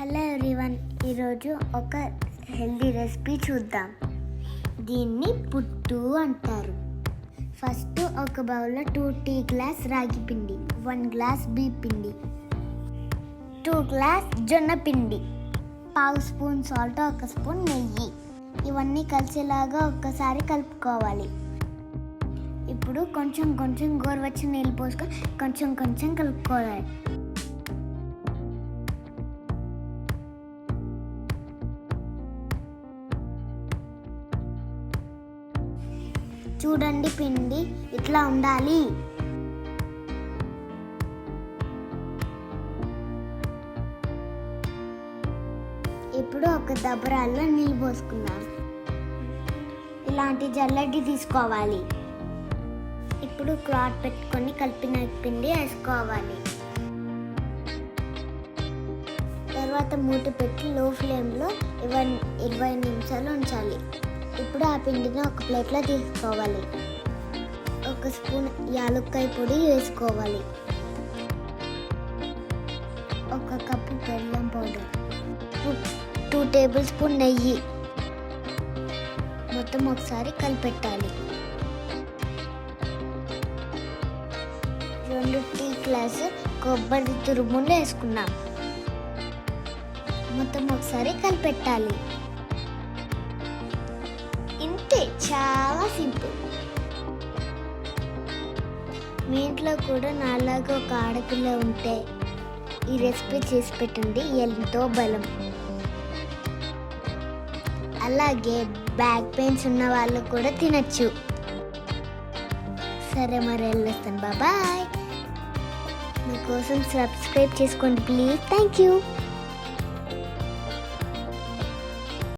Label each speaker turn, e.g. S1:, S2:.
S1: Hello everyone ఈరోజు ఒక healthy recipe చూద్దాం. దీన్ని పుట్టు అంటారు. ఫస్ట్ ఒక బౌల్లో టూ టీ గ్లాస్ రాగి పిండి వన్ గ్లాస్ బీ పిండి టూ గ్లాస్ జొన్న పిండి పావు స్పూన్ సాల్ట్ ఒక స్పూన్ నెయ్యి. ఇవన్నీ కలిసేలాగా ఒక్కసారి కలుపుకోవాలి. ఇప్పుడు కొంచెం కొంచెం గోరువెచ్చని నీళ్ళు పోసుకొని కొంచెం కొంచెం కలుపుకోవాలి. చూడండి పిండి ఇట్లా ఉండాలి. ఇప్పుడు ఒక దబరాల్లో నీళ్ళు పోసుకుందాం. ఇలాంటి జల్లెడ్డి తీసుకోవాలి. ఇప్పుడు క్లాత్ పెట్టుకొని కలిపిన పిండి వేసుకోవాలి. తర్వాత మూత పెట్టి లో ఫ్లేమ్లో ఇరవై ఇరవై నిమిషాలు ఉంచాలి. ఇప్పుడు ఆ పిండిని ఒక ప్లేట్లో తీసుకోవాలి. ఒక స్పూన్ యాలక్కాయ పొడి వేసుకోవాలి. ఒక కప్పు బెల్లం పౌడర్. టూ టేబుల్ స్పూన్ నెయ్యి. మొత్తం ఒకసారి కలిపెట్టాలి. రెండు టీ గ్లాసు కొబ్బరి తురుములు వేసుకున్నాం. మొత్తం ఒకసారి కలిపెట్టాలి. చాలా సింపుల్. మీ ఇంట్లో కూడా నాలాగా ఒక ఆడపిల్ల ఉంటే ఈ రెసిపీ చేసి పెట్టండి ఎంతో బలం. అలాగే బ్యాక్ పెయిన్స్ ఉన్న వాళ్ళు కూడా తినచ్చు. సరే మరి వెళ్ళొస్తాను. బాబాయ్ మీకోసం సబ్స్క్రైబ్ చేసుకోండి ప్లీజ్. Thank you.